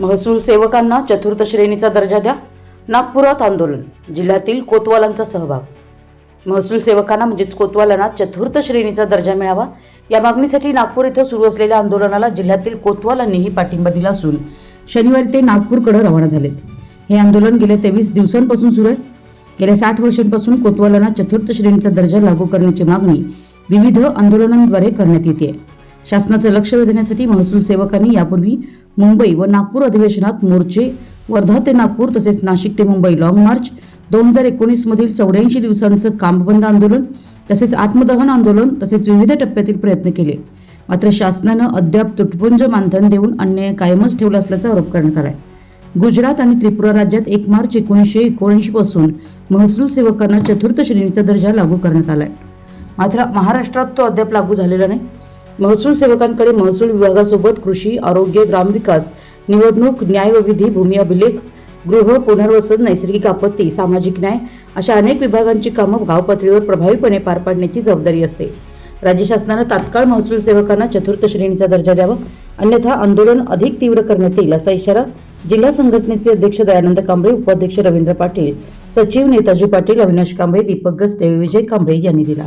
महसूल सेवकांना चतुर्थ श्रेणीचा दर्जा द्या. नागपुरात आंदोलन जिल्ह्यातील कोतवालांचा सहभाग. महसूल सेवकांना म्हणजेच कोतवालांना चतुर्थ श्रेणीचा दर्जा मिळावा. या मागणीसाठी नागपूर इथं सुरू असलेल्या आंदोलनाला जिल्ह्यातील कोतवालांनीही पाठिंबा दिला असून शनिवारी ते नागपूरकडे रवाना झालेत. हे आंदोलन गेल्या तेवीस दिवसांपासून सुरू आहे. गेल्या साठ वर्षांपासून कोतवालांना चतुर्थ श्रेणीचा दर्जा लागू करण्याची मागणी विविध आंदोलनांद्वारे करण्यात येते. शासनाचं लक्ष वेधण्यासाठी महसूल सेवकांनी यापूर्वी मुंबई व नागपूर अधिवेशनात मोर्चे वर्धा ते नागपूर तसेच नाशिक ते मुंबई लाँग मार्च दोन हजार एकोणीसमधील चौऱ्याऐंशी दिवसांचं कामबंद आंदोलन तसेच आत्मदहन आंदोलन तसेच विविध टप्प्यातील प्रयत्न केले. मात्र शासनानं अद्याप तुटपुंज मानधन देऊन अन्याय कायमच ठेवला असल्याचा आरोप करण्यात आलाय. गुजरात आणि त्रिपुरा राज्यात एक मार्च एकोणीसशे एकोणऐंशी पासून महसूल सेवकांना चतुर्थ श्रेणीचा दर्जा लागू करण्यात आलाय. मात्र महाराष्ट्रात तो अद्याप लागू झालेला नाही. महसूल सेवकांकडे महसूल विभागासोबत कृषी आरोग्य ग्रामविकास निवडणूक न्याय व विधी भूमी अभिलेख गृह पुनर्वसन नैसर्गिक आपत्ती सामाजिक न्याय अशा अनेक विभागांची कामं गावपातळीवर प्रभावीपणे पार पाडण्याची जबाबदारी असते. राज्य शासनानं तात्काळ महसूल सेवकांना चतुर्थ श्रेणीचा दर्जा द्यावा अन्यथा आंदोलन अधिक तीव्र करण्यात येईल असा इशारा जिल्हा संघटनेचे अध्यक्ष दयानंद कांबळे उपाध्यक्ष रवींद्र पाटील सचिव नेताजी पाटील अविनाश कांबळे दीपक गस्ते विजय कांबळे यांनी दिला.